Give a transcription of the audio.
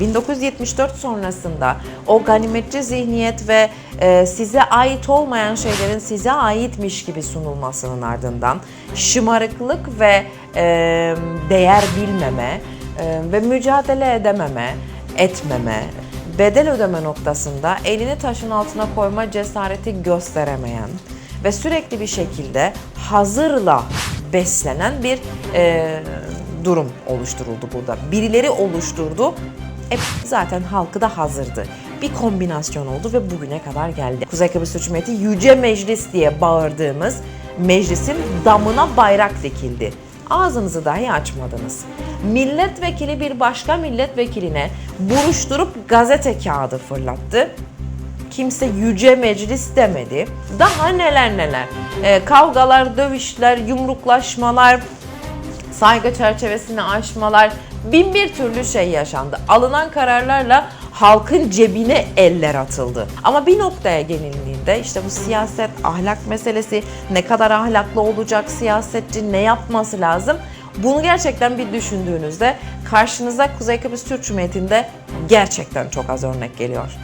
1974 sonrasında o ganimetçi zihniyet ve e, size ait olmayan şeylerin size aitmiş gibi sunulmasının ardından şımarıklık ve e, değer bilmeme e, ve mücadele edememe, etmeme, bedel ödeme noktasında elini taşın altına koyma cesareti gösteremeyen ve sürekli bir şekilde hazırla beslenen bir e, durum oluşturuldu burada. Birileri oluşturdu. E, zaten halkı da hazırdı. Bir kombinasyon oldu ve bugüne kadar geldi. Kuzey Kıbrıs Türk Cumhuriyeti Yüce Meclis diye bağırdığımız meclisin damına bayrak dikildi. Ağzınızı dahi açmadınız. Milletvekili bir başka milletvekiline buruşturup gazete kağıdı fırlattı kimse yüce meclis demedi. Daha neler neler. Ee, kavgalar, dövüşler, yumruklaşmalar, saygı çerçevesini aşmalar, bin bir türlü şey yaşandı. Alınan kararlarla halkın cebine eller atıldı. Ama bir noktaya gelindiğinde işte bu siyaset, ahlak meselesi, ne kadar ahlaklı olacak siyasetçi, ne yapması lazım? Bunu gerçekten bir düşündüğünüzde karşınıza Kuzey Kıbrıs Türk Cumhuriyeti'nde gerçekten çok az örnek geliyor.